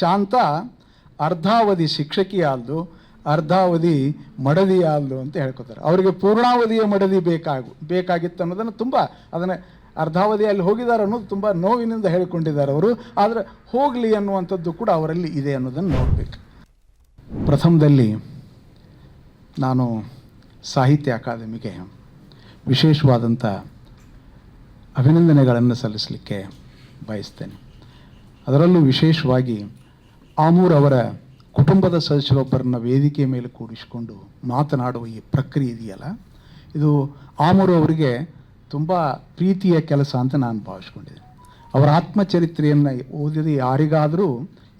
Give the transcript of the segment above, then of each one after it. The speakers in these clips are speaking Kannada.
ಶಾಂತ ಅರ್ಧಾವಧಿ ಶಿಕ್ಷಕಿ ಆಲ್ದು, ಅರ್ಧಾವಧಿ ಮಡದಿ ಆಲ್ದು ಅಂತ ಹೇಳ್ಕೊತಾರೆ. ಅವರಿಗೆ ಪೂರ್ಣಾವಧಿಯ ಮಡದಿ ಬೇಕಾಗು, ಬೇಕಾಗಿತ್ತು ಅನ್ನೋದನ್ನು ತುಂಬ ಅದನ್ನು ಅರ್ಧಾವಧಿಯಲ್ಲಿ ಹೋಗಿದ್ದಾರೆ ಅನ್ನೋದು ತುಂಬ ನೋವಿನಿಂದ ಹೇಳಿಕೊಂಡಿದ್ದಾರೆ ಅವರು. ಆದರೆ ಹೋಗಲಿ ಅನ್ನುವಂಥದ್ದು ಕೂಡ ಅವರಲ್ಲಿ ಇದೆ ಅನ್ನೋದನ್ನು ನೋಡಬೇಕು. ಪ್ರಥಮದಲ್ಲಿ ನಾನು ಸಾಹಿತ್ಯ ಅಕಾಡೆಮಿಗೆ ವಿಶೇಷವಾದಂಥ ಅಭಿನಂದನೆಗಳನ್ನು ಸಲ್ಲಿಸಲಿಕ್ಕೆ ಬಯಸ್ತೇನೆ. ಅದರಲ್ಲೂ ವಿಶೇಷವಾಗಿ ಆಮೂರ್ ಅವರ ಕುಟುಂಬದ ಸದಸ್ಯರೊಬ್ಬರನ್ನ ವೇದಿಕೆ ಮೇಲೆ ಕೂಡಿಸಿಕೊಂಡು ಮಾತನಾಡುವ ಈ ಪ್ರಕ್ರಿಯೆ ಇದೆಯಲ್ಲ? ಇದು ಆಮೂರ್ ಅವರಿಗೆ ತುಂಬ ಪ್ರೀತಿಯ ಕೆಲಸ ಅಂತ ನಾನು ಭಾವಿಸ್ಕೊಂಡಿದ್ದೆ ಅವರ ಆತ್ಮಚರಿತ್ರೆಯನ್ನು ಓದಿದ ಯಾರಿಗಾದರೂ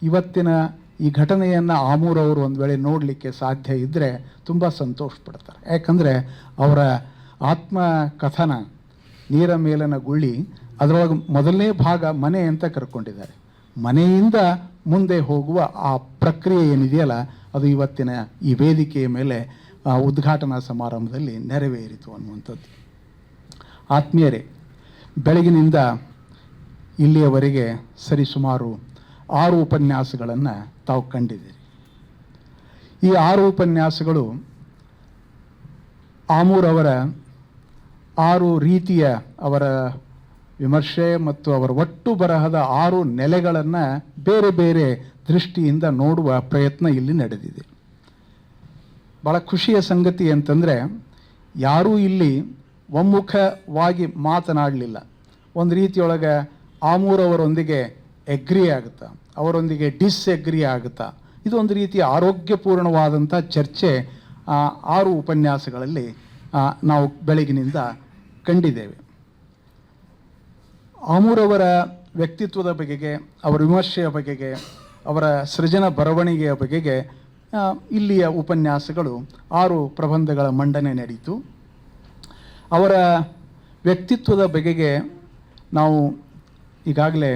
ಇವತ್ತಿನ ಈ ಘಟನೆಯನ್ನು ಆಮೂರ್ ಅವರು ಒಂದು ವೇಳೆ ನೋಡಲಿಕ್ಕೆ ಸಾಧ್ಯ ಇದ್ದರೆ ತುಂಬ ಸಂತೋಷ ಪಡ್ತಾರೆ. ಯಾಕಂದರೆ ಅವರ ಆತ್ಮಕಥನ ನೀರ ಮೇಲನ ಗುಳ್ಳಿ, ಅದರೊಳಗೆ ಮೊದಲನೇ ಭಾಗ ಮನೆ ಅಂತ ಕರ್ಕೊಂಡಿದ್ದಾರೆ. ಮನೆಯಿಂದ ಮುಂದೆ ಹೋಗುವ ಆ ಪ್ರಕ್ರಿಯೆ ಏನಿದೆಯಲ್ಲ ಅದು ಇವತ್ತಿನ ಈ ವೇದಿಕೆಯ ಮೇಲೆ ಉದ್ಘಾಟನಾ ಸಮಾರಂಭದಲ್ಲಿ ನೆರವೇರಿತು ಅನ್ನುವಂಥದ್ದು. ಆತ್ಮೀಯರೇ, ಬೆಳಗಿನಿಂದ ಇಲ್ಲಿಯವರೆಗೆ ಸರಿಸುಮಾರು ಆರು ಉಪನ್ಯಾಸಗಳನ್ನು ತಾವು ಕಂಡಿದ್ದೀರಿ. ಈ ಆರು ಉಪನ್ಯಾಸಗಳು ಆಮೂರ್ ಅವರ ಆರು ರೀತಿಯ ಅವರ ವಿಮರ್ಶೆ ಮತ್ತು ಅವರ ಒಟ್ಟು ಬರಹದ ಆರು ನೆಲೆಗಳನ್ನು ಬೇರೆ ಬೇರೆ ದೃಷ್ಟಿಯಿಂದ ನೋಡುವ ಪ್ರಯತ್ನ ಇಲ್ಲಿ ನಡೆದಿದೆ. ಭಾಳ ಖುಷಿಯ ಸಂಗತಿ ಅಂತಂದರೆ, ಯಾರೂ ಇಲ್ಲಿ ಒಮ್ಮುಖವಾಗಿ ಮಾತನಾಡಲಿಲ್ಲ. ಒಂದು ರೀತಿಯೊಳಗೆ ಆಮೂರವರೊಂದಿಗೆ ಎಗ್ರಿ ಆಗುತ್ತಾ, ಅವರೊಂದಿಗೆ ಡಿಸ್ಎಗ್ರಿ ಆಗುತ್ತಾ. ಇದೊಂದು ರೀತಿಯ ಆರೋಗ್ಯಪೂರ್ಣವಾದಂಥ ಚರ್ಚೆ ಆರು ಉಪನ್ಯಾಸಗಳಲ್ಲಿ ನಾವು ಬೆಳಗಿನಿಂದ ಕಂಡಿದ್ದೇವೆ. ಆಮೂರವರ ವ್ಯಕ್ತಿತ್ವದ ಬಗೆಗೆ, ಅವರ ವಿಮರ್ಶೆಯ ಬಗೆಗೆ, ಅವರ ಸೃಜನ ಬರವಣಿಗೆಯ ಬಗೆಗೆ ಇಲ್ಲಿಯ ಉಪನ್ಯಾಸಗಳು ಆರು ಪ್ರಬಂಧಗಳ ಮಂಡನೆ ನಡೆಯಿತು. ಅವರ ವ್ಯಕ್ತಿತ್ವದ ಬಗೆಗೆ ನಾವು ಈಗಾಗಲೇ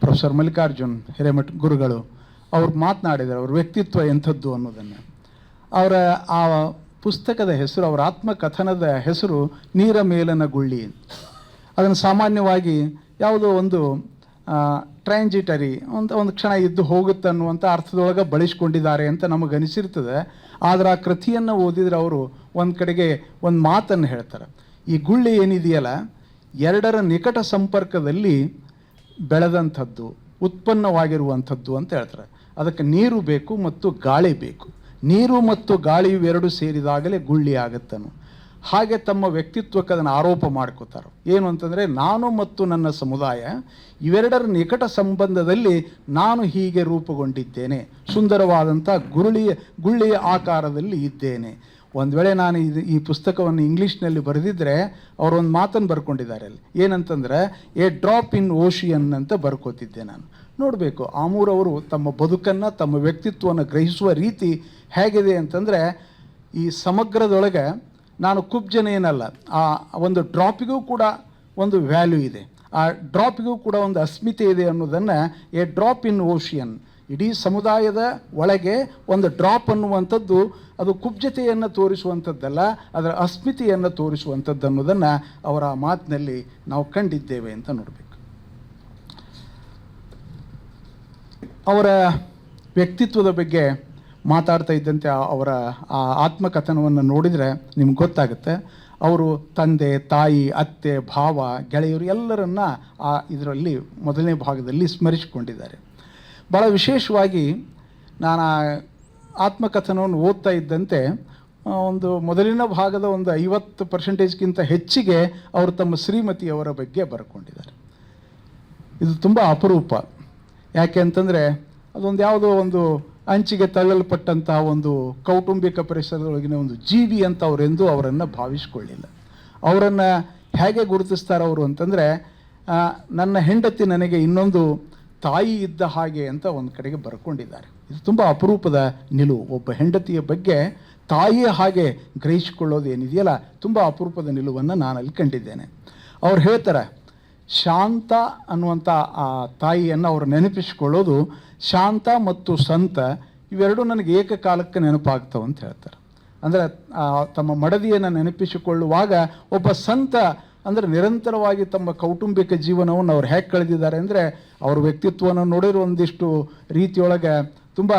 ಪ್ರೊಫೆಸರ್ ಮಲ್ಲಿಕಾರ್ಜುನ್ ಹಿರೇಮಠ್ ಗುರುಗಳು ಅವ್ರು ಮಾತನಾಡಿದರು, ಅವ್ರ ವ್ಯಕ್ತಿತ್ವ ಎಂಥದ್ದು ಅನ್ನೋದನ್ನು. ಅವರ ಆ ಪುಸ್ತಕದ ಹೆಸರು, ಅವರ ಆತ್ಮಕಥನದ ಹೆಸರು ನೀರ ಮೇಲನ ಗುಳ್ಳಿ ಅದನ್ನು ಸಾಮಾನ್ಯವಾಗಿ ಯಾವುದೋ ಒಂದು ಟ್ರಾನ್ಸಿಟರಿ ಒಂದು ಒಂದು ಕ್ಷಣ ಇದ್ದು ಹೋಗುತ್ತೆ ಅನ್ನುವಂಥ ಅರ್ಥದೊಳಗೆ ಬಳಸ್ಕೊಂಡಿದ್ದಾರೆ ಅಂತ ನಮಗೆ ಅನಿಸಿರ್ತದೆ. ಆದರೆ ಆ ಕೃತಿಯನ್ನು ಓದಿದರೆ ಅವರು ಒಂದು ಕಡೆಗೆ ಒಂದು ಮಾತನ್ನು ಹೇಳ್ತಾರೆ. ಈ ಗುಳ್ಳಿ ಏನಿದೆಯಲ್ಲ, ಎರಡರ ನಿಕಟ ಸಂಪರ್ಕದಲ್ಲಿ ಬೆಳೆದಂಥದ್ದು, ಉತ್ಪನ್ನವಾಗಿರುವಂಥದ್ದು ಅಂತ ಹೇಳ್ತಾರೆ. ಅದಕ್ಕೆ ನೀರು ಬೇಕು ಮತ್ತು ಗಾಳಿ ಬೇಕು. ನೀರು ಮತ್ತು ಗಾಳಿ ಇವೆರಡು ಸೇರಿದಾಗಲೇ ಗುಳ್ಳಿ ಆಗುತ್ತನು. ಹಾಗೆ ತಮ್ಮ ವ್ಯಕ್ತಿತ್ವಕ್ಕೆ ಅದನ್ನು ಆರೋಪ ಮಾಡ್ಕೋತಾರೆ. ಏನು ಅಂತಂದರೆ, ನಾನು ಮತ್ತು ನನ್ನ ಸಮುದಾಯ ಇವೆರಡರ ನಿಕಟ ಸಂಬಂಧದಲ್ಲಿ ನಾನು ಹೀಗೆ ರೂಪುಗೊಂಡಿದ್ದೇನೆ. ಸುಂದರವಾದಂಥ ಗುರುಳಿಯ, ಗುಳ್ಳಿಯ ಆಕಾರದಲ್ಲಿ ಇದ್ದೇನೆ. ಒಂದು ವೇಳೆ ನಾನು ಇದು, ಈ ಪುಸ್ತಕವನ್ನು ಇಂಗ್ಲೀಷ್ನಲ್ಲಿ ಬರೆದಿದ್ದರೆ ಅವರೊಂದು ಮಾತನ್ನು ಬರ್ಕೊಂಡಿದ್ದಾರೆ ಅಲ್ಲಿ. ಏನಂತಂದರೆ, ಎ ಡ್ರಾಪ್ ಇನ್ ಓಷಿಯನ್ ಅಂತ ಬರ್ಕೋತಿದ್ದೆ ನಾನು. ನೋಡಬೇಕು ಆಮೂರವರು ತಮ್ಮ ಬದುಕನ್ನು, ತಮ್ಮ ವ್ಯಕ್ತಿತ್ವವನ್ನು ಗ್ರಹಿಸುವ ರೀತಿ ಹೇಗಿದೆ ಅಂತಂದರೆ, ಈ ಸಮಗ್ರದೊಳಗೆ ನಾನು ಕುಬ್ಜನೇನಲ್ಲ ಆ ಒಂದು ಡ್ರಾಪಿಗೂ ಕೂಡ ಒಂದು ವ್ಯಾಲ್ಯೂ ಇದೆ. ಆ ಡ್ರಾಪಿಗೂ ಕೂಡ ಒಂದು ಅಸ್ಮಿತೆ ಇದೆ ಅನ್ನೋದನ್ನು ಎ ಡ್ರಾಪ್ ಇನ್ ಓಷಿಯನ್, ಇಡೀ ಸಮುದಾಯದ ಒಳಗೆ ಒಂದು ಡ್ರಾಪ್ ಅನ್ನುವಂಥದ್ದು ಅದು ಕುಬ್ಜತೆಯನ್ನು ತೋರಿಸುವಂಥದ್ದಲ್ಲ, ಅದರ ಅಸ್ಮಿತೆಯನ್ನು ತೋರಿಸುವಂಥದ್ದು ಅನ್ನೋದನ್ನು ಅವರ ಮಾತಿನಲ್ಲಿ ನಾವು ಕಂಡಿದ್ದೇವೆ ಅಂತ ನೋಡಬೇಕು. ಅವರ ವ್ಯಕ್ತಿತ್ವದ ಬಗ್ಗೆ ಮಾತಾಡ್ತಾ ಇದ್ದಂತೆ ಅವರ ಆ ಆತ್ಮಕಥನವನ್ನು ನೋಡಿದರೆ ನಿಮ್ಗೆ ಗೊತ್ತಾಗುತ್ತೆ. ಅವರು ತಂದೆ, ತಾಯಿ, ಅತ್ತೆ, ಭಾವ, ಗೆಳೆಯರು ಎಲ್ಲರನ್ನ ಆ ಇದರಲ್ಲಿ ಮೊದಲನೇ ಭಾಗದಲ್ಲಿ ಸ್ಮರಿಸಿಕೊಂಡಿದ್ದಾರೆ. ಭಾಳ ವಿಶೇಷವಾಗಿ ನಾನು ಆ ಆತ್ಮಕಥನವನ್ನು ಓದ್ತಾ ಇದ್ದಂತೆ ಒಂದು ಮೊದಲಿನ ಭಾಗದ ಒಂದು ಐವತ್ತು ಪರ್ಸೆಂಟೇಜ್ಗಿಂತ ಹೆಚ್ಚಿಗೆ ಅವರು ತಮ್ಮ ಶ್ರೀಮತಿಯವರ ಬಗ್ಗೆ ಬರ್ಕೊಂಡಿದ್ದಾರೆ. ಇದು ತುಂಬ ಅಪರೂಪ. ಯಾಕೆ ಅಂತಂದರೆ ಅದೊಂದು ಯಾವುದೋ ಒಂದು ಅಂಚಿಗೆ ತಳ್ಳಲ್ಪಟ್ಟಂತಹ ಒಂದು ಕೌಟುಂಬಿಕ ಪರಿಸರದೊಳಗಿನ ಒಂದು ಜೀವಿ ಅಂತ ಅವರೆಂದೂ ಅವರನ್ನು ಭಾವಿಸ್ಕೊಳ್ಳಿಲ್ಲ. ಅವರನ್ನು ಹೇಗೆ ಗುರುತಿಸ್ತಾರೆ ಅವರು ಅಂತಂದರೆ ನನ್ನ ಹೆಂಡತಿ ನನಗೆ ಇನ್ನೊಂದು ತಾಯಿ ಇದ್ದ ಹಾಗೆ ಅಂತ ಒಂದು ಕಡೆಗೆ ಬರ್ಕೊಂಡಿದ್ದಾರೆ. ಇದು ತುಂಬ ಅಪರೂಪದ ನಿಲುವು. ಒಬ್ಬ ಹೆಂಡತಿಯ ಬಗ್ಗೆ ತಾಯಿಯ ಹಾಗೆ ಗ್ರಹಿಸಿಕೊಳ್ಳೋದು ಏನಿದೆಯಲ್ಲ, ತುಂಬ ಅಪರೂಪದ ನಿಲುವನ್ನು ನಾನು ಅಲ್ಲಿ ಕಂಡಿದ್ದೇನೆ. ಅವ್ರು ಹೇಳ್ತಾರೆ ಶಾಂತ ಅನ್ನುವಂಥ ಆ ತಾಯಿಯನ್ನು ಅವರು ನೆನಪಿಸಿಕೊಳ್ಳೋದು, ಶಾಂತ ಮತ್ತು ಸಂತ ಇವೆರಡೂ ನನಗೆ ಏಕಕಾಲಕ್ಕೆ ನೆನಪಾಗ್ತವೆ ಅಂತ ಹೇಳ್ತಾರೆ. ಅಂದರೆ ತಮ್ಮ ಮಡದಿಯನ್ನು ನೆನಪಿಸಿಕೊಳ್ಳುವಾಗ ಒಬ್ಬ ಸಂತ ಅಂದರೆ ನಿರಂತರವಾಗಿ ತಮ್ಮ ಕೌಟುಂಬಿಕ ಜೀವನವನ್ನು ಅವ್ರು ಹೇಗೆ ಕಳೆದಿದ್ದಾರೆ ಅಂದರೆ, ಅವ್ರ ವ್ಯಕ್ತಿತ್ವವನ್ನು ನೋಡಿರೋ ಒಂದಿಷ್ಟು ರೀತಿಯೊಳಗೆ ತುಂಬ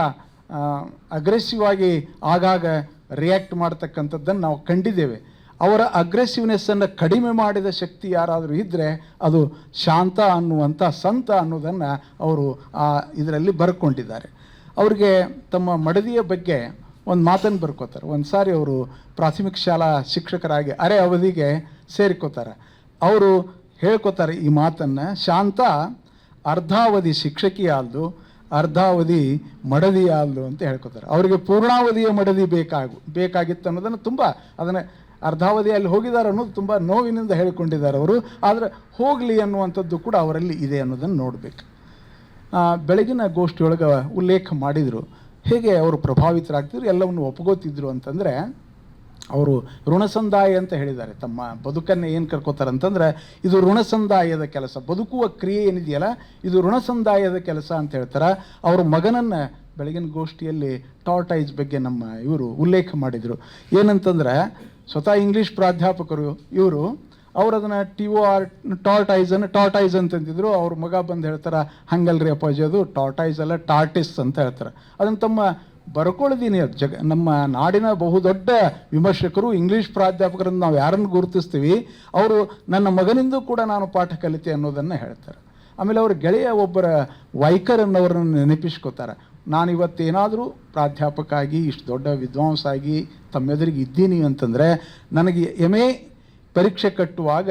ಅಗ್ರೆಸಿವ್ ಆಗಿ ಆಗಾಗ ರಿಯಾಕ್ಟ್ ಮಾಡ್ತಕ್ಕಂಥದ್ದನ್ನು ನಾವು ಕಂಡಿದ್ದೇವೆ. ಅವರ ಅಗ್ರೆಸಿವ್ನೆಸ್ಸನ್ನು ಕಡಿಮೆ ಮಾಡಿದ ಶಕ್ತಿ ಯಾರಾದರೂ ಇದ್ದರೆ ಅದು ಶಾಂತ ಅನ್ನುವಂಥ ಸಂತ ಅನ್ನೋದನ್ನು ಅವರು ಆ ಇದರಲ್ಲಿ ಬರ್ಕೊಂಡಿದ್ದಾರೆ. ಅವ್ರಿಗೆ ತಮ್ಮ ಮಡದಿಯ ಬಗ್ಗೆ ಒಂದು ಮಾತನ್ನು ಬರ್ಕೋತಾರೆ. ಒಂದು ಸಾರಿ ಅವರು ಪ್ರಾಥಮಿಕ ಶಾಲಾ ಶಿಕ್ಷಕರಾಗಿ ಅರೆ ಅವಧಿಗೆ ಸೇರಿಕೋತಾರೆ. ಅವರು ಹೇಳ್ಕೊತಾರೆ ಈ ಮಾತನ್ನು, ಶಾಂತ ಅರ್ಧಾವಧಿ ಶಿಕ್ಷಕಿ ಆಲ್ದು, ಅರ್ಧಾವಧಿ ಮಡದಿ ಆಲ್ದು ಅಂತ ಹೇಳ್ಕೊತಾರೆ. ಅವರಿಗೆ ಪೂರ್ಣಾವಧಿಯ ಮಡದಿ ಬೇಕಾಗು, ಬೇಕಾಗಿತ್ತು ಅನ್ನೋದನ್ನು ತುಂಬ ಅದನ್ನು ಅರ್ಧಾವಧಿಯಲ್ಲಿ ಹೋಗಿದ್ದಾರೆ ಅನ್ನೋದು ತುಂಬ ನೋವಿನಿಂದ ಹೇಳಿಕೊಂಡಿದ್ದಾರೆ ಅವರು. ಆದರೆ ಹೋಗಲಿ ಅನ್ನುವಂಥದ್ದು ಕೂಡ ಅವರಲ್ಲಿ ಇದೆ ಅನ್ನೋದನ್ನು ನೋಡಬೇಕು. ಬೆಳಗಿನ ಗೋಷ್ಠಿಯೊಳಗೆ ಉಲ್ಲೇಖ ಮಾಡಿದರು. ಹೇಗೆ ಅವರು ಪ್ರಭಾವಿತರಾಗ್ತಿದ್ರು, ಎಲ್ಲವನ್ನು ಒಪ್ಕೋತಿದ್ರು ಅಂತಂದರೆ, ಅವರು ಋಣಸಂದಾಯ ಅಂತ ಹೇಳಿದ್ದಾರೆ. ತಮ್ಮ ಬದುಕನ್ನು ಏನು ಕರ್ಕೋತಾರೆ ಅಂತಂದರೆ, ಇದು ಋಣಸಂದಾಯದ ಕೆಲಸ. ಬದುಕುವ ಕ್ರಿಯೆ ಏನಿದೆಯಲ್ಲ, ಇದು ಋಣಸಂದಾಯದ ಕೆಲಸ ಅಂತ ಹೇಳ್ತಾರೆ. ಅವರು ಮಗನನ್ನು ಬೆಳಗಿನ ಗೋಷ್ಠಿಯಲ್ಲಿ ಟಾರ್ಟೈಸ್ ಬಗ್ಗೆ ನಮ್ಮ ಇವರು ಉಲ್ಲೇಖ ಮಾಡಿದರು. ಏನಂತಂದರೆ ಸ್ವತಃ ಇಂಗ್ಲೀಷ್ ಪ್ರಾಧ್ಯಾಪಕರು ಇವರು ಅವ್ರು ಅದನ್ನು ಟಿ ಒ ಆರ್ ಟಾರ್ಟೈಸನ್ ಟಾರ್ಟೈಸ್ ಅಂತಂದಿದ್ರು ಅವ್ರ ಮಗ ಬಂದು ಹೇಳ್ತಾರೆ, ಹಂಗಲ್ರಿ ಅಪ್ಪಾಜಿ, ಅದು ಟಾರ್ಟೈಸ್ ಅಲ್ಲ ಟಾರ್ಟಿಸ್ ಅಂತ ಹೇಳ್ತಾರೆ. ಅದನ್ನು ತಮ್ಮ ಬರ್ಕೊಳ್ದೀನಿ ಅದು ಜಗ, ನಮ್ಮ ನಾಡಿನ ಬಹುದೊಡ್ಡ ವಿಮರ್ಶಕರು ಇಂಗ್ಲೀಷ್ ಪ್ರಾಧ್ಯಾಪಕರನ್ನು ನಾವು ಯಾರನ್ನು ಗುರುತಿಸ್ತೀವಿ, ಅವರು ನನ್ನ ಮಗನಿಂದ ಕೂಡ ನಾನು ಪಾಠ ಕಲಿತೆ ಅನ್ನೋದನ್ನು ಹೇಳ್ತಾರೆ. ಆಮೇಲೆ ಅವರು ಗೆಳೆಯ ಒಬ್ಬರ ವೈಖರನ್ನವರನ್ನು ನೆನಪಿಸ್ಕೋತಾರೆ. ನಾನು ಇವತ್ತೇನಾದರೂ ಪ್ರಾಧ್ಯಾಪಕ ಆಗಿ ಇಷ್ಟು ದೊಡ್ಡ ವಿದ್ವಾಂಸ ಆಗಿ ತಮ್ಮೆದುರಿಗೆ ಇದ್ದೀನಿ ಅಂತಂದರೆ, ನನಗೆ ಎಂ ಎ ಪರೀಕ್ಷೆ ಕಟ್ಟುವಾಗ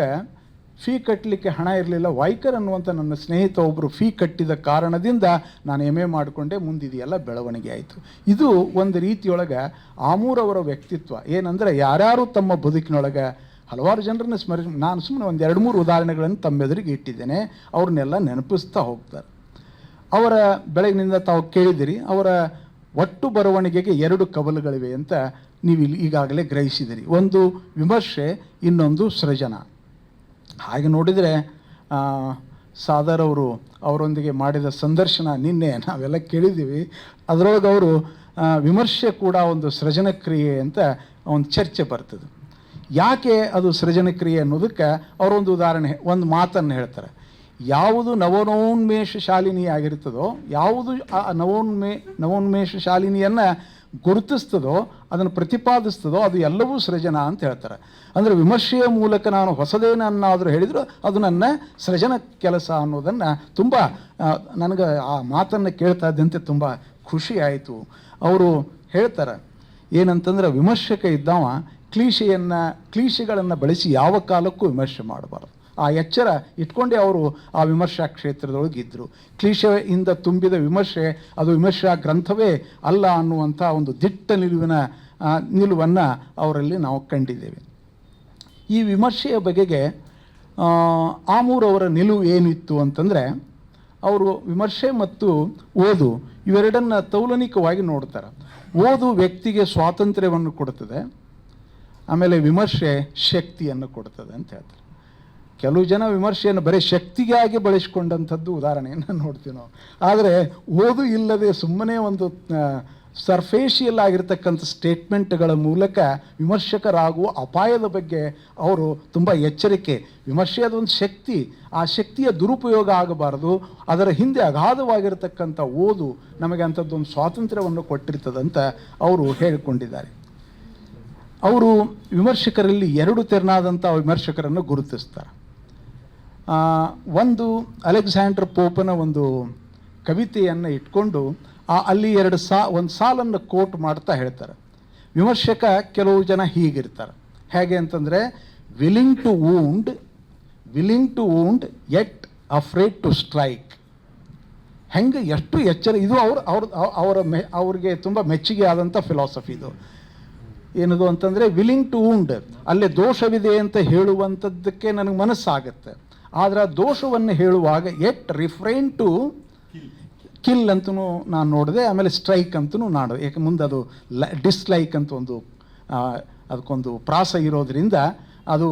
ಫೀ ಕಟ್ಟಲಿಕ್ಕೆ ಹಣ ಇರಲಿಲ್ಲ, ವೈಕರ್ ಅನ್ನುವಂಥ ನನ್ನ ಸ್ನೇಹಿತ ಒಬ್ಬರು ಫೀ ಕಟ್ಟಿದ ಕಾರಣದಿಂದ ನಾನು ಎಂ ಎ ಮಾಡಿಕೊಂಡೆ, ಮುಂದಿದೆಯೆಲ್ಲ ಬೆಳವಣಿಗೆ ಆಯಿತು. ಇದು ಒಂದು ರೀತಿಯೊಳಗೆ ಆಮೂರವರ ವ್ಯಕ್ತಿತ್ವ. ಏನಂದರೆ, ಯಾರ್ಯಾರು ತಮ್ಮ ಬದುಕಿನೊಳಗೆ ಹಲವಾರು ಜನರನ್ನು ಸ್ಮರಿ ನಾನು ಸುಮ್ಮನೆ ಒಂದು ಎರಡು ಮೂರು ಉದಾಹರಣೆಗಳನ್ನು ತಮ್ಮೆದುರಿಗೆ ಇಟ್ಟಿದ್ದೇನೆ, ಅವ್ರನ್ನೆಲ್ಲ ನೆನಪಿಸ್ತಾ ಹೋಗ್ತಾರೆ. ಅವರ ಬೆಳಗಿನಿಂದ ತಾವು ಕೇಳಿದಿರಿ ಅವರ ಒಟ್ಟು ಬರವಣಿಗೆಗೆ ಎರಡು ಕವಲುಗಳಿವೆ ಅಂತ ನೀವು ಈಗಾಗಲೇ ಗ್ರಹಿಸಿದಿರಿ ಒಂದು ವಿಮರ್ಶೆ, ಇನ್ನೊಂದು ಸೃಜನ. ಹಾಗೆ ನೋಡಿದರೆ ಸಾದರ್ ಅವರು ಅವರೊಂದಿಗೆ ಮಾಡಿದ ಸಂದರ್ಶನ ನಿನ್ನೆ ನಾವೆಲ್ಲ ಕೇಳಿದ್ದೀವಿ. ಅದರೊಳಗೆ ಅವರು ವಿಮರ್ಶೆ ಕೂಡ ಒಂದು ಸೃಜನ ಕ್ರಿಯೆ ಅಂತ ಒಂದು ಚರ್ಚೆ ಬರ್ತದೆ. ಯಾಕೆ ಅದು ಸೃಜನ ಕ್ರಿಯೆ ಅನ್ನೋದಕ್ಕೆ ಅವರೊಂದು ಉದಾಹರಣೆ, ಒಂದು ಮಾತನ್ನು ಹೇಳ್ತಾರೆ. ಯಾವುದು ನವನೋನ್ಮೇಷ ಶಾಲಿನಿ ಆಗಿರ್ತದೋ ಯಾವುದು ಆ ನವೋನ್ಮೇ ನವೋನ್ಮೇಷ ಶಾಲಿನಿಯನ್ನು ಗುರುತಿಸ್ತದೋ, ಅದನ್ನು ಪ್ರತಿಪಾದಿಸ್ತದೋ, ಅದು ಎಲ್ಲವೂ ಸೃಜನ ಅಂತ ಹೇಳ್ತಾರೆ. ಅಂದರೆ ವಿಮರ್ಶೆಯ ಮೂಲಕ ನಾನು ಹೊಸದೇನನ್ನಾದರೂ ಹೇಳಿದರೂ ಅದು ನನ್ನ ಸೃಜನ ಕೆಲಸ ಅನ್ನೋದನ್ನು ತುಂಬ ನನಗೆ ಆ ಮಾತನ್ನು ಕೇಳ್ತಾ ಇದ್ದಂತೆ ತುಂಬ ಆಯಿತು. ಅವರು ಹೇಳ್ತಾರೆ, ಏನಂತಂದ್ರೆ ವಿಮರ್ಶಕ ಇದ್ದವ ಕ್ಲೀಶೆಯನ್ನು ಕ್ಲೀಶೆಗಳನ್ನು ಬಳಸಿ ಯಾವ ಕಾಲಕ್ಕೂ ವಿಮರ್ಶೆ ಮಾಡಬಾರ್ದು. ಆ ಎಚ್ಚರ ಇಟ್ಕೊಂಡೇ ಅವರು ಆ ವಿಮರ್ಶಾ ಕ್ಷೇತ್ರದೊಳಗಿದ್ದರು ಕ್ಲೀಶೆಯಿಂದ ತುಂಬಿದ ವಿಮರ್ಶೆ, ಅದು ವಿಮರ್ಶಾ ಗ್ರಂಥವೇ ಅಲ್ಲ ಅನ್ನುವಂಥ ಒಂದು ದಿಟ್ಟ ನಿಲುವಿನ ನಿಲುವನ್ನು ಅವರಲ್ಲಿ ನಾವು ಕಂಡಿದ್ದೇವೆ. ಈ ವಿಮರ್ಶೆಯ ಬಗೆಗೆ ಆಮೂರವರ ನಿಲುವು ಏನಿತ್ತು ಅಂತಂದರೆ, ಅವರು ವಿಮರ್ಶೆ ಮತ್ತು ಓದು ಇವೆರಡನ್ನು ತೌಲನಿಕವಾಗಿ ನೋಡ್ತಾರೆ. ಓದು ವ್ಯಕ್ತಿಗೆ ಸ್ವಾತಂತ್ರ್ಯವನ್ನು ಕೊಡುತ್ತದೆ ಆಮೇಲೆ ವಿಮರ್ಶೆ ಶಕ್ತಿಯನ್ನು ಕೊಡ್ತದೆ ಅಂತ ಹೇಳ್ತಾರೆ. ಕೆಲವು ಜನ ವಿಮರ್ಶೆಯನ್ನು ಬರೀ ಶಕ್ತಿಗಾಗಿ ಬಳಸಿಕೊಂಡಂಥದ್ದು ಉದಾಹರಣೆಯನ್ನು ನೋಡ್ತೀವಿ ನಾವು. ಆದರೆ ಓದು ಇಲ್ಲದೆ ಸುಮ್ಮನೆ ಒಂದು ಸರ್ಫೇಶಿಯಲ್ ಆಗಿರ್ತಕ್ಕಂಥ ಸ್ಟೇಟ್ಮೆಂಟ್ಗಳ ಮೂಲಕ ವಿಮರ್ಶಕರಾಗುವ ಅಪಾಯದ ಬಗ್ಗೆ ಅವರು ತುಂಬ ಎಚ್ಚರಿಕೆ. ವಿಮರ್ಶೆ ಅದೊಂದು ಶಕ್ತಿ. ಆ ಶಕ್ತಿಯ ದುರುಪಯೋಗ ಆಗಬಾರದು. ಅದರ ಹಿಂದೆ ಅಗಾಧವಾಗಿರ್ತಕ್ಕಂಥ ಓದು ನಮಗೆ ಅಂಥದ್ದೊಂದು ಸ್ವಾತಂತ್ರ್ಯವನ್ನು ಕೊಟ್ಟಿರ್ತದಂತ ಅವರು ಹೇಳಿಕೊಂಡಿದ್ದಾರೆ. ಅವರು ವಿಮರ್ಶಕರಲ್ಲಿ ಎರಡು ತೆರನಾದಂಥ ವಿಮರ್ಶಕರನ್ನು ಗುರುತಿಸ್ತಾರೆ. ಒಂದು ಅಲೆಕ್ಸಾಂಡರ್ ಪೋಪನ ಒಂದು ಕವಿತೆಯನ್ನು ಇಟ್ಕೊಂಡು ಆ ಅಲ್ಲಿ ಎರಡು ಸಾ, ಒಂದು ಸಾಲನ್ನು ಕೋಟ್ ಮಾಡ್ತಾ ಹೇಳ್ತಾರೆ. ವಿಮರ್ಶಕ ಕೆಲವು ಜನ ಹೀಗಿರ್ತಾರೆ. ಹೇಗೆ ಅಂತಂದರೆ willing to wound willing to wound yet afraid to strike ಹೆಂಗೆ ಎಷ್ಟು ಎಚ್ಚರ, ಇದು ಅವ್ರ ಅವ್ರ, ಅವರ ಮೆ, ಅವ್ರಿಗೆ ತುಂಬ ಮೆಚ್ಚುಗೆ ಆದಂಥ ಫಿಲಾಸಫಿ ಇದು. ಏನದು ಅಂತಂದರೆ ವಿಲಿಂಗ್ ಟು ಉಂಡ್ ಅಲ್ಲೇ ದೋಷವಿದೆ ಅಂತ ಹೇಳುವಂಥದ್ದಕ್ಕೆ ನನಗೆ ಮನಸ್ಸಾಗತ್ತೆ. ಆದರೆ ಆ ದೋಷವನ್ನು ಹೇಳುವಾಗ ಎಟ್ ರಿಫ್ರೈನ್ ಟು ಕಿಲ್ ಅಂತೂ ನಾನು ನೋಡಿದೆ, ಆಮೇಲೆ ಸ್ಟ್ರೈಕ್ ಅಂತೂ ನಾಡು ಯಾಕೆ ಮುಂದೆ ಅದು ಲ, ಡಿಸ್ಲೈಕ್ ಅಂತ ಒಂದು ಅದಕ್ಕೊಂದು ಪ್ರಾಸ ಇರೋದರಿಂದ ಅದು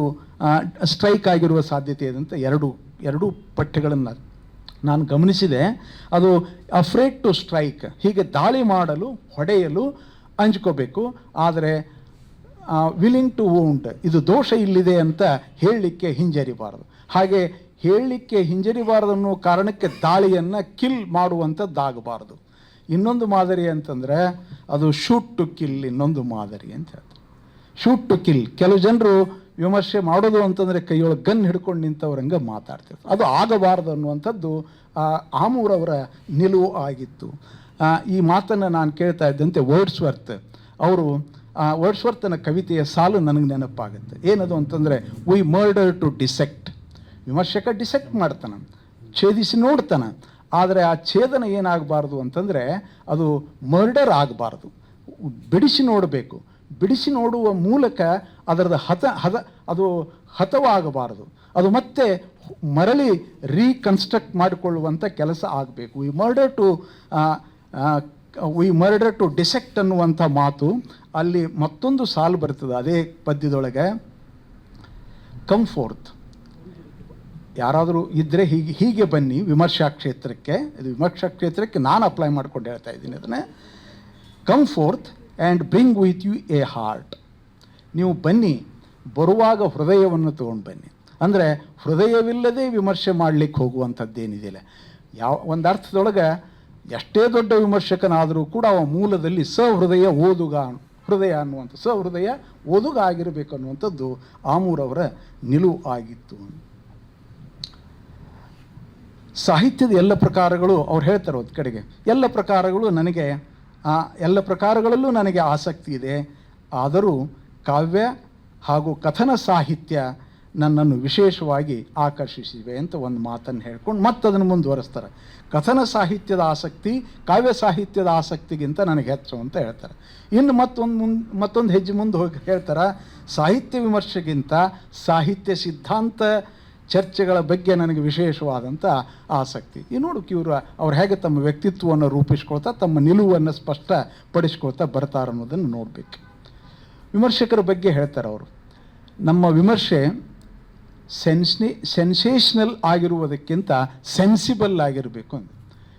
ಸ್ಟ್ರೈಕ್ ಆಗಿರುವ ಸಾಧ್ಯತೆ ಇದೆ ಅಂತ ಎರಡು ಎರಡು ಪಠ್ಯಗಳನ್ನು ನಾನು ಗಮನಿಸಿದೆ. ಅದು ಅಫ್ರೇಡ್ ಟು ಸ್ಟ್ರೈಕ್, ಹೀಗೆ ದಾಳಿ ಮಾಡಲು, ಹೊಡೆಯಲು ಅಂಜ್ಕೋಬೇಕು ಆದರೆ ವಿಲಿಂಗ್ ಟು ವೌಂಡ್, ಇದು ದೋಷ ಇಲ್ಲಿದೆ ಅಂತ ಹೇಳಲಿಕ್ಕೆ ಹಿಂಜರಿಬಾರದು. ಹಾಗೆ ಹೇಳಲಿಕ್ಕೆ ಹಿಂಜರಿಬಾರದು ಅನ್ನೋ ಕಾರಣಕ್ಕೆ ದಾಳಿಯನ್ನು ಕಿಲ್ ಮಾಡುವಂಥದ್ದಾಗಬಾರ್ದು. ಇನ್ನೊಂದು ಮಾದರಿ ಅಂತಂದರೆ ಅದು ಶೂಟ್ ಟು ಕಿಲ್ ಇನ್ನೊಂದು ಮಾದರಿ ಅಂತ ಹೇಳ್ತಾರೆ. ಶೂಟ್ ಟು ಕಿಲ್ ಕೆಲವು ಜನರು ವಿಮರ್ಶೆ ಮಾಡೋದು ಅಂತಂದರೆ ಕೈಯೊಳಗೆ ಗನ್ ಹಿಡ್ಕೊಂಡು ನಿಂತವ್ರಂಗೆ ಮಾತಾಡ್ತಿರ್ತಾರೆ. ಅದು ಆಗಬಾರದು ಅನ್ನುವಂಥದ್ದು ಆಮೂರವರ ನಿಲುವು ಆಗಿತ್ತು. ಈ ಮಾತನ್ನು ನಾನು ಕೇಳ್ತಾ ಇದ್ದಂತೆ ವರ್ಡ್ಸ್ವರ್ತ್ ಅವರು ವರ್ಡ್ಸ್ ವರ್ತನ ಕವಿತೆಯ ಸಾಲು ನನಗೆ ನೆನಪಾಗುತ್ತೆ. ಏನದು ಅಂತಂದರೆ ವಿ ಮರ್ಡರ್ ಟು ಡಿಸೆಕ್ಟ್ ವಿಮರ್ಶಕ ಡಿಸೆಕ್ಟ್ ಮಾಡ್ತಾನೆ, ಛೇದಿಸಿ ನೋಡ್ತಾನೆ. ಆದರೆ ಆ ಛೇದನ ಏನಾಗಬಾರ್ದು ಅಂತಂದರೆ ಅದು ಮರ್ಡರ್ ಆಗಬಾರ್ದು. ಬಿಡಿಸಿ ನೋಡಬೇಕು. ಬಿಡಿಸಿ ನೋಡುವ ಮೂಲಕ ಅದರದ ಹತ, ಹದ, ಅದು ಹತವಾಗಬಾರದು. ಅದು ಮತ್ತೆ ಮರಳಿ ರೀಕನ್ಸ್ಟ್ರಕ್ಟ್ ಮಾಡಿಕೊಳ್ಳುವಂಥ ಕೆಲಸ ಆಗಬೇಕು. We murder to we murder to dissect ಅನ್ನುವಂಥ ಮಾತು ಅಲ್ಲಿ ಮತ್ತೊಂದು ಸಾಲು ಬರ್ತದೆ, ಅದೇ ಪದ್ಯದೊಳಗೆ. ಕಂಫೋರ್ತ್ ಯಾರಾದರೂ ಇದ್ದರೆ ಹೀಗೆ ಹೀಗೆ ಬನ್ನಿ ವಿಮರ್ಶಾ ಕ್ಷೇತ್ರಕ್ಕೆ, ಇದು ವಿಮರ್ಶಾ ಕ್ಷೇತ್ರಕ್ಕೆ ನಾನು ಅಪ್ಲೈ ಮಾಡ್ಕೊಂಡು ಹೇಳ್ತಾ ಇದ್ದೀನಿ ಅದನ್ನೇ. Come forth and bring with you a heart ನೀವು ಬನ್ನಿ, ಬರುವಾಗ ಹೃದಯವನ್ನು ತೊಗೊಂಡು ಬನ್ನಿ. ಅಂದರೆ ಹೃದಯವಿಲ್ಲದೆ ವಿಮರ್ಶೆ ಮಾಡಲಿಕ್ಕೆ ಹೋಗುವಂಥದ್ದೇನಿದೆಯಲ್ಲ. ಯಾವ, ಒಂದು ಅರ್ಥದೊಳಗೆ ಎಷ್ಟೇ ದೊಡ್ಡ ವಿಮರ್ಶಕನಾದರೂ ಕೂಡ ಅವ ಮೂಲದಲ್ಲಿ ಸಹೃದಯ ಓದುಗ, ಹೃದಯ ಅನ್ನುವಂಥ, ಸಹೃದಯ ಓದುಗ ಆಗಿರಬೇಕು ಅನ್ನುವಂಥದ್ದು ಆಮೂರವರ ನಿಲುವು ಆಗಿತ್ತು ಸಾಹಿತ್ಯದ ಎಲ್ಲ ಪ್ರಕಾರಗಳು ಅವ್ರು ಹೇಳ್ತಾರೆ ಒಂದು ಕಡೆಗೆ. ಎಲ್ಲ ಪ್ರಕಾರಗಳು ನನಗೆ ಎಲ್ಲ ಪ್ರಕಾರಗಳಲ್ಲೂ ನನಗೆ ಆಸಕ್ತಿ ಇದೆ. ಆದರೂ ಕಾವ್ಯ ಹಾಗೂ ಕಥನ ಸಾಹಿತ್ಯ ನನ್ನನ್ನು ವಿಶೇಷವಾಗಿ ಆಕರ್ಷಿಸಿವೆ ಅಂತ ಒಂದು ಮಾತನ್ನು ಹೇಳ್ಕೊಂಡು ಮತ್ತೆ ಅದನ್ನು ಮುಂದುವರಿಸ್ತಾರೆ. ಕಥನ ಸಾಹಿತ್ಯದ ಆಸಕ್ತಿ, ಕಾವ್ಯ ಸಾಹಿತ್ಯದ ಆಸಕ್ತಿಗಿಂತ ನನಗೆ ಹೆಚ್ಚು ಅಂತ ಹೇಳ್ತಾರೆ. ಇನ್ನು ಮತ್ತೊಂದು ಮುಂದೆ, ಮತ್ತೊಂದು ಹೆಜ್ಜೆ ಮುಂದೆ ಹೋಗಿ ಹೇಳ್ತಾರೆ, ಸಾಹಿತ್ಯ ವಿಮರ್ಶೆಗಿಂತ ಸಾಹಿತ್ಯ ಸಿದ್ಧಾಂತ ಚರ್ಚೆಗಳ ಬಗ್ಗೆ ನನಗೆ ವಿಶೇಷವಾದಂಥ ಆಸಕ್ತಿ. ಈ ನೋಡು ಇವರು ಅವ್ರು ಹೇಗೆ ತಮ್ಮ ವ್ಯಕ್ತಿತ್ವವನ್ನು ರೂಪಿಸ್ಕೊಳ್ತಾ, ತಮ್ಮ ನಿಲುವನ್ನು ಸ್ಪಷ್ಟಪಡಿಸ್ಕೊಳ್ತಾ ಬರ್ತಾರೆ ಅನ್ನೋದನ್ನು ನೋಡಬೇಕು. ವಿಮರ್ಶಕರ ಬಗ್ಗೆ ಹೇಳ್ತಾರೆ ಅವರು. ನಮ್ಮ ವಿಮರ್ಶೆ ಸೆನ್ಸ್ನಿ, ಸೆನ್ಸೇಷ್ನಲ್ ಆಗಿರುವುದಕ್ಕಿಂತ ಸೆನ್ಸಿಬಲ್ ಆಗಿರಬೇಕು ಅಂತ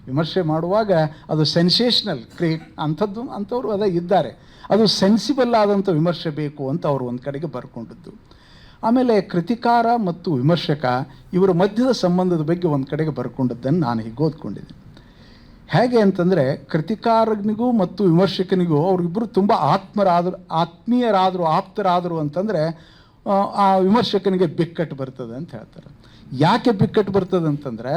ವಿಮರ್ಶೆ ಮಾಡುವಾಗ ಅದು ಸೆನ್ಸೇಷ್ನಲ್ ಕ್ರಿಯೇಟ್ ಅಂಥದ್ದು, ಅಂಥವ್ರು ಅದೇ ಇದ್ದಾರೆ. ಅದು ಸೆನ್ಸಿಬಲ್ ಆದಂಥ ವಿಮರ್ಶೆ ಬೇಕು ಅಂತ ಅವರು ಒಂದು ಕಡೆಗೆ ಬರ್ಕೊಂಡಿದ್ದು. ಆಮೇಲೆ ಕೃತಿಕಾರ ಮತ್ತು ವಿಮರ್ಶಕ ಇವರ ಮಧ್ಯದ ಸಂಬಂಧದ ಬಗ್ಗೆ ಒಂದು ಕಡೆಗೆ ಬರ್ಕೊಂಡದ್ದನ್ನು ನಾನು ಹೀಗೆ ಓದ್ಕೊಂಡಿದ್ದೀನಿ. ಹೇಗೆ ಅಂತಂದರೆ ಕೃತಿಕಾರನಿಗೂ ಮತ್ತು ವಿಮರ್ಶಕನಿಗೂ ಅವರಿಬ್ಬರು ತುಂಬ ಆತ್ಮರಾದರು ಆತ್ಮೀಯರಾದರು ಆಪ್ತರಾದರು ಅಂತಂದರೆ ಆ, ವಿಮರ್ಶಕನಿಗೆ ಬಿಕ್ಕಟ್ಟು ಬರ್ತದೆ ಅಂತ ಹೇಳ್ತಾರೆ. ಯಾಕೆ ಬಿಕ್ಕಟ್ಟು ಬರ್ತದೆ ಅಂತಂದರೆ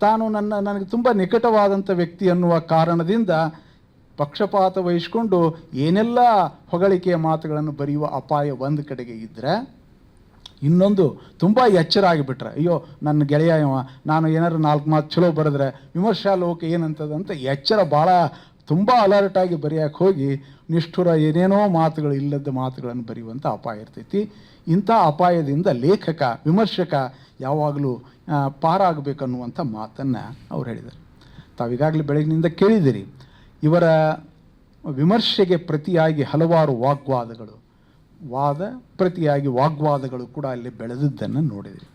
ತಾನು ನನ್ನ ನನಗೆ ತುಂಬ ನಿಕಟವಾದಂಥ ವ್ಯಕ್ತಿ ಅನ್ನುವ ಕಾರಣದಿಂದ ಪಕ್ಷಪಾತ ವಹಿಸ್ಕೊಂಡು ಏನೆಲ್ಲ ಹೊಗಳಿಕೆಯ ಮಾತುಗಳನ್ನು ಬರೆಯುವ ಅಪಾಯ ಒಂದು ಕಡೆಗೆ ಇದ್ದರೆ ಇನ್ನೊಂದು ತುಂಬ ಎಚ್ಚರ ಆಗಿಬಿಟ್ರೆ, ಅಯ್ಯೋ, ನನ್ನ ಗೆಳೆಯ ನಾನು ಏನಾದ್ರು ನಾಲ್ಕು ಮಾತು ಚಲೋ ಬರೆದ್ರೆ ವಿಮರ್ಶಾ ಲೋಕ ಏನಂತದಂತ ಎಚ್ಚರ ಭಾಳ ತುಂಬ ಅಲರ್ಟ್ ಆಗಿ ಬರೆಯೋಕೆ ಹೋಗಿ, ನಿಷ್ಠುರ ಏನೇನೋ ಮಾತುಗಳು ಇಲ್ಲದ ಮಾತುಗಳನ್ನು ಬರೆಯುವಂಥ ಅಪಾಯ ಇರ್ತೈತಿ. ಇಂಥ ಅಪಾಯದಿಂದ ಲೇಖಕ, ವಿಮರ್ಶಕ ಯಾವಾಗಲೂ ಪಾರಾಗಬೇಕನ್ನುವಂಥ ಮಾತನ್ನು ಅವ್ರು ಹೇಳಿದರು ತಾವೀಗಾಗಲೇ ಬೆಳಗಿನಿಂದ ಕೇಳಿದಿರಿ ಇವರ ವಿಮರ್ಶೆಗೆ ಪ್ರತಿಯಾಗಿ ಹಲವಾರು ವಾಗ್ವಾದಗಳು. ವಾದ, ಪ್ರತಿಯಾಗಿ ವಾಗ್ವಾದಗಳು ಕೂಡ ಅಲ್ಲಿ ಬೆಳೆದಿದ್ದನ್ನು ನೋಡಿದ್ವಿ.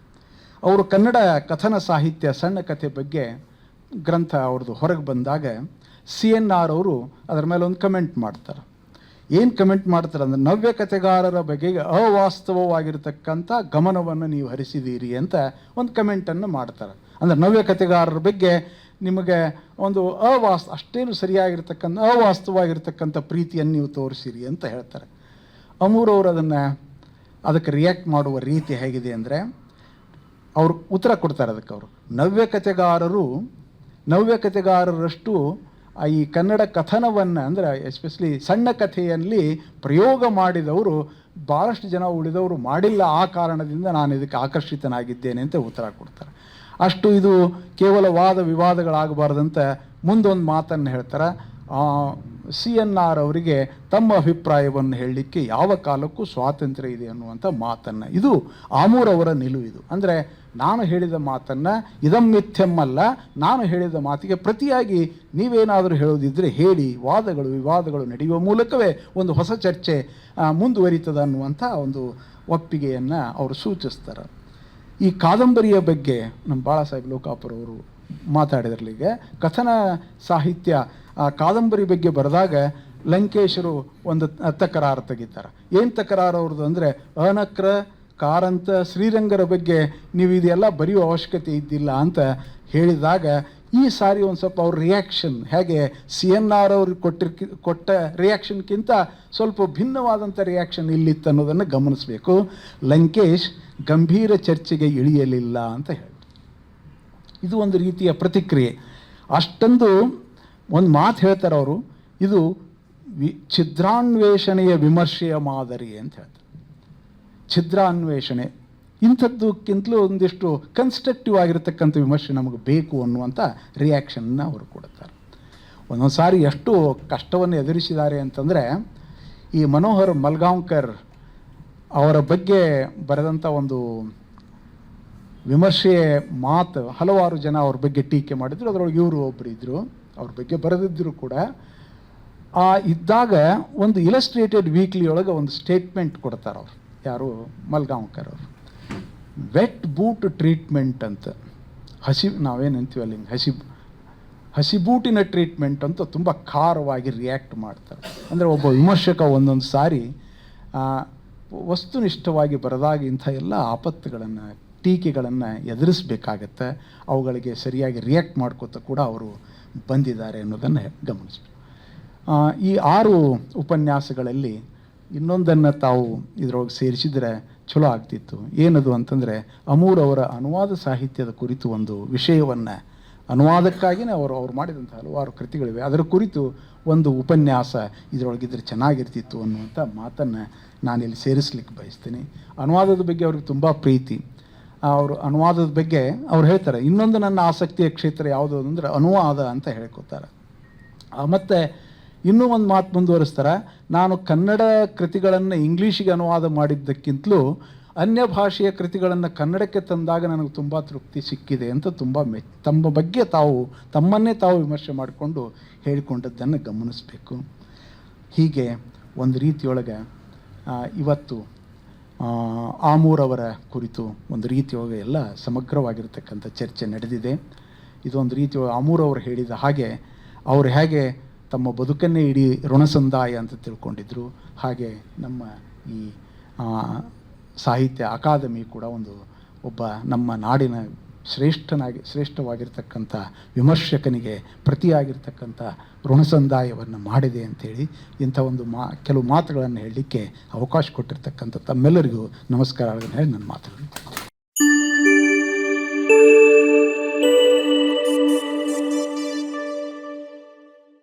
ಅವರು ಕನ್ನಡ ಕಥನ ಸಾಹಿತ್ಯ ಸಣ್ಣ ಕಥೆ ಬಗ್ಗೆ ಗ್ರಂಥ ಅವ್ರದ್ದು ಹೊರಗೆ ಬಂದಾಗ ಸಿ ಎನ್ ಆರ್ ಅವರು ಅದರ ಮೇಲೆ ಒಂದು ಕಮೆಂಟ್ ಮಾಡ್ತಾರೆ. ಏನು ಕಮೆಂಟ್ ಮಾಡ್ತಾರೆ ಅಂದರೆ, ನವ್ಯ ಕಥೆಗಾರರ ಬಗೆಗೆ ಅವಾಸ್ತವವಾಗಿರತಕ್ಕಂಥ ಗಮನವನ್ನು ನೀವು ಹರಿಸಿದ್ದೀರಿ ಅಂತ ಒಂದು ಕಮೆಂಟನ್ನು ಮಾಡ್ತಾರೆ. ಅಂದರೆ, ನವ್ಯ ಕಥೆಗಾರರ ಬಗ್ಗೆ ನಿಮಗೆ ಒಂದು ಅವಾಸ್, ಅಷ್ಟೇನು ಸರಿಯಾಗಿರ್ತಕ್ಕಂಥ, ಅವಾಸ್ತವವಾಗಿರ್ತಕ್ಕಂಥ ಪ್ರೀತಿಯನ್ನು ನೀವು ತೋರಿಸಿರಿ ಅಂತ ಹೇಳ್ತಾರೆ. ಅಮೂರವರು ಅದನ್ನು ಅದಕ್ಕೆ ರಿಯಾಕ್ಟ್ ಮಾಡುವ ರೀತಿ ಹೇಗಿದೆ ಅಂದರೆ ಅವರು ಉತ್ತರ ಕೊಡ್ತಾರೆ ಅದಕ್ಕೆ ಅವರು. ನವ್ಯ ಕಥೆಗಾರರು, ನವ್ಯ ಕಥೆಗಾರರಷ್ಟು ಈ ಕನ್ನಡ ಕಥನವನ್ನು ಅಂದರೆ ಎಸ್ಪೆಷಲಿ ಸಣ್ಣ ಕಥೆಯಲ್ಲಿ ಪ್ರಯೋಗ ಮಾಡಿದವರು ಭಾಳಷ್ಟು ಜನ ಉಳಿದವರು ಮಾಡಿಲ್ಲ ಆ ಕಾರಣದಿಂದ ನಾನು ಇದಕ್ಕೆ ಆಕರ್ಷಿತನಾಗಿದ್ದೇನೆ ಅಂತ ಉತ್ತರ ಕೊಡ್ತಾರೆ. ಅಷ್ಟು ಇದು ಕೇವಲ ವಾದ ವಿವಾದಗಳಾಗಬಾರ್ದಂತ ಮುಂದೊಂದು ಮಾತನ್ನು ಹೇಳ್ತಾರೆ. ಸಿ ಎನ್ ಆರ್ ಅವರಿಗೆ ತಮ್ಮ ಅಭಿಪ್ರಾಯವನ್ನು ಹೇಳಲಿಕ್ಕೆ ಯಾವ ಕಾಲಕ್ಕೂ ಸ್ವಾತಂತ್ರ್ಯ ಇದೆ ಅನ್ನುವಂಥ ಮಾತನ್ನು. ಇದು ಆಮೂರವರ ನಿಲುವು ಇದು. ಅಂದರೆ ನಾನು ಹೇಳಿದ ಮಾತನ್ನು ಇದಂ ಮಿಥ್ಯಂ ಅಲ್ಲ, ನಾನು ಹೇಳಿದ ಮಾತಿಗೆ ಪ್ರತಿಯಾಗಿ ನೀವೇನಾದರೂ ಹೇಳೋದಿದ್ದರೆ ಹೇಳಿ, ವಾದಗಳು, ವಿವಾದಗಳು ನಡೆಯುವ ಮೂಲಕವೇ ಒಂದು ಹೊಸ ಚರ್ಚೆ ಮುಂದುವರಿತದ ಅನ್ನುವಂಥ ಒಂದು ಒಪ್ಪಿಗೆಯನ್ನು ಅವರು ಸೂಚಿಸ್ತಾರೆ. ಈ ಕಾದಂಬರಿಯ ಬಗ್ಗೆ ನಮ್ಮ ಬಾಳಾ ಸಾಹೇಬ್ ಲೋಕಾಪುರವರು ಮಾತಾಡಿದ್ರಲ್ಲಿ ಈಗ ಕಥನ ಸಾಹಿತ್ಯ ಆ ಕಾದಂಬರಿ ಬಗ್ಗೆ ಬರೆದಾಗ ಲಂಕೇಶರು ಒಂದು ತಕರಾರು ತೆಗಿತಾರೆ. ಏನು ತಕರಾರು ಅವ್ರದ್ದು ಅಂದರೆ, ಅನಕ್ರ, ಕಾರಂತ, ಶ್ರೀರಂಗರ ಬಗ್ಗೆ ನೀವು ಇದೆಲ್ಲ ಬರೆಯುವ ಅವಶ್ಯಕತೆ ಇದ್ದಿಲ್ಲ ಅಂತ ಹೇಳಿದಾಗ, ಈ ಸಾರಿ ಒಂದು ಸ್ವಲ್ಪ ಅವ್ರ ರಿಯಾಕ್ಷನ್ ಹೇಗೆ ಸಿ ಎನ್ ಆರ್ ಅವ್ರಿಗೆ ಕೊಟ್ಟಿರ್ ಕೊಟ್ಟ ರಿಯಾಕ್ಷನ್ಗಿಂತ ಸ್ವಲ್ಪ ಭಿನ್ನವಾದಂಥ ರಿಯಾಕ್ಷನ್ ಇಲ್ಲಿತ್ತು ಅನ್ನೋದನ್ನು ಗಮನಿಸಬೇಕು. ಲಂಕೇಶ್ ಗಂಭೀರ ಚರ್ಚೆಗೆ ಇಳಿಯಲಿಲ್ಲ ಅಂತ ಹೇಳಿ ಇದು ಒಂದು ರೀತಿಯ ಪ್ರತಿಕ್ರಿಯೆ. ಅಷ್ಟೊಂದು ಒಂದು ಮಾತು ಹೇಳ್ತಾರೆ ಅವರು, ಇದು ವಿ, ಛಿದ್ರಾನ್ವೇಷಣೆಯ ವಿಮರ್ಶೆಯ ಮಾದರಿ ಅಂತ ಹೇಳ್ತಾರೆ. ಛಿದ್ರಾನ್ವೇಷಣೆ, ಇಂಥದ್ದಕ್ಕಿಂತಲೂ ಒಂದಿಷ್ಟು ಕನ್ಸ್ಟ್ರಕ್ಟಿವ್ ಆಗಿರತಕ್ಕಂಥ ವಿಮರ್ಶೆ ನಮಗೆ ಬೇಕು ಅನ್ನುವಂಥ ರಿಯಾಕ್ಷನ್ನ ಅವರು ಕೊಡುತ್ತಾರೆ. ಒಂದೊಂದು ಸಾರಿ ಎಷ್ಟು ಕಷ್ಟವನ್ನು ಎದುರಿಸಿದ್ದಾರೆ ಅಂತಂದರೆ, ಈ ಮನೋಹರ್ ಮಲ್ಗಾಂವ್ಕರ್ ಅವರ ಬಗ್ಗೆ ಬರೆದಂಥ ಒಂದು ವಿಮರ್ಶೆ ಮಾತು ಹಲವಾರು ಜನ ಅವ್ರ ಬಗ್ಗೆ ಟೀಕೆ ಮಾಡಿದ್ರು, ಅದರೊಳಗೆ ಇವರು ಒಬ್ಬರು ಇದ್ದರು ಅವ್ರ ಬಗ್ಗೆ ಬರೆದಿದ್ದರೂ ಕೂಡ, ಆ ಇದ್ದಾಗ ಒಂದು ಇಲಸ್ಟ್ರೇಟೆಡ್ ವೀಕ್ಲಿ ಒಳಗೆ ಒಂದು ಸ್ಟೇಟ್ಮೆಂಟ್ ಕೊಡ್ತಾರೆ ಅವರು. ಯಾರು? ಮಲ್ಗಾಂವ್ಕರ್ ಅವರು. ವೆಟ್ ಬೂಟ್ ಟ್ರೀಟ್ಮೆಂಟ್ ಅಂತ. ಹಸಿ, ನಾವೇನು ಅಂತೀವಲ್ಲ ಹಿಂಗೆ ಹಸಿ ಹಸಿಬೂಟಿನ ಟ್ರೀಟ್ಮೆಂಟ್ ಅಂತ ತುಂಬ ಖಾರವಾಗಿ ರಿಯಾಕ್ಟ್ ಮಾಡ್ತಾರೆ. ಅಂದರೆ ಒಬ್ಬ ವಿಮರ್ಶಕ ಒಂದೊಂದು ಸಾರಿ ವಸ್ತುನಿಷ್ಠವಾಗಿ ಬರೆದಾಗ ಇಂಥ ಎಲ್ಲ ಆಪತ್ತುಗಳನ್ನು, ಟೀಕೆಗಳನ್ನು ಎದುರಿಸಬೇಕಾಗತ್ತೆ. ಅವುಗಳಿಗೆ ಸರಿಯಾಗಿ ರಿಯಾಕ್ಟ್ ಮಾಡ್ಕೋತ ಕೂಡ ಅವರು ಬಂದಿದ್ದಾರೆ ಅನ್ನೋದನ್ನು ಗಮನಿಸಿದ್ರು ಈ ಆರು ಉಪನ್ಯಾಸಗಳಲ್ಲಿ ಇನ್ನೊಂದನ್ನು ತಾವು ಇದರೊಳಗೆ ಸೇರಿಸಿದರೆ ಚಲೋ ಆಗ್ತಿತ್ತು. ಏನದು ಅಂತಂದರೆ ಅಮೂರ್ ಅವರ ಅನುವಾದ ಸಾಹಿತ್ಯದ ಕುರಿತು ಒಂದು ವಿಷಯವನ್ನು ಅನುವಾದಕ್ಕಾಗಿಯೇ ಅವರು, ಅವ್ರು ಮಾಡಿದಂಥ ಹಲವಾರು ಕೃತಿಗಳಿವೆ. ಅದರ ಕುರಿತು ಒಂದು ಉಪನ್ಯಾಸ ಇದರೊಳಗಿದ್ರೆ ಚೆನ್ನಾಗಿರ್ತಿತ್ತು ಅನ್ನುವಂಥ ಮಾತನ್ನು ನಾನಿಲ್ಲಿ ಸೇರಿಸ್ಲಿಕ್ಕೆ ಬಯಸ್ತೀನಿ. ಅನುವಾದದ ಬಗ್ಗೆ ಅವ್ರಿಗೆ ತುಂಬ ಪ್ರೀತಿ. ಅವರು ಅನುವಾದದ ಬಗ್ಗೆ ಅವ್ರು ಹೇಳ್ತಾರೆ. ಇನ್ನೊಂದು ನನ್ನ ಆಸಕ್ತಿಯ ಕ್ಷೇತ್ರ ಯಾವುದು ಅಂದರೆ ಅನುವಾದ ಅಂತ ಹೇಳ್ಕೊತಾರೆ ಮತ್ತು ಇನ್ನೂ ಒಂದು ಮಾತು ಮುಂದುವರಿಸ್ತಾರೆ. ನಾನು ಕನ್ನಡ ಕೃತಿಗಳನ್ನು ಇಂಗ್ಲೀಷಿಗೆ ಅನುವಾದ ಮಾಡಿದ್ದಕ್ಕಿಂತಲೂ ಅನ್ಯ ಭಾಷೆಯ ಕೃತಿಗಳನ್ನು ಕನ್ನಡಕ್ಕೆ ತಂದಾಗ ನನಗೆ ತುಂಬ ತೃಪ್ತಿ ಸಿಕ್ಕಿದೆ ಅಂತ ತುಂಬ ಮೆ, ತಮ್ಮ ಬಗ್ಗೆ ತಾವು, ತಮ್ಮನ್ನೇ ತಾವು ವಿಮರ್ಶೆ ಮಾಡಿಕೊಂಡು ಹೇಳಿಕೊಂಡದ್ದನ್ನು ಗಮನಿಸಬೇಕು. ಹೀಗೆ ಒಂದು ರೀತಿಯೊಳಗೆ ಇವತ್ತು ಆಮೂರವರ ಕುರಿತು ಒಂದು ರೀತಿಯೊಳಗೆ ಎಲ್ಲ ಸಮಗ್ರವಾಗಿರ್ತಕ್ಕಂಥ ಚರ್ಚೆ ನಡೆದಿದೆ. ಇದೊಂದು ರೀತಿ ಆಮೂರವರು ಹೇಳಿದ ಹಾಗೆ ಅವರು ಹೇಗೆ ತಮ್ಮ ಬದುಕನ್ನೇ ಇಡೀ ಋಣಸಂದಾಯ ಅಂತ ತಿಳ್ಕೊಂಡಿದ್ರು. ಹಾಗೆ ನಮ್ಮ ಈ ಸಾಹಿತ್ಯ ಅಕಾದಮಿ ಕೂಡ ಒಂದು ಒಬ್ಬ ನಮ್ಮ ನಾಡಿನ ಶ್ರೇಷ್ಠನಾಗಿ, ಶ್ರೇಷ್ಠವಾಗಿರ್ತಕ್ಕಂಥ ವಿಮರ್ಶಕನಿಗೆ ಪ್ರತಿಯಾಗಿರ್ತಕ್ಕಂಥ ಋಣಸಂದಾಯವನ್ನು ಮಾಡಿದೆ ಅಂಥೇಳಿ ಇಂಥ ಒಂದು ಮಾ, ಕೆಲವು ಮಾತುಗಳನ್ನು ಹೇಳಲಿಕ್ಕೆ ಅವಕಾಶ ಕೊಟ್ಟಿರ್ತಕ್ಕಂಥ ತಮ್ಮೆಲ್ಲರಿಗೂ ನಮಸ್ಕಾರಗಳನ್ನು ಹೇಳಿ ನನ್ನ ಮಾತುಗಳು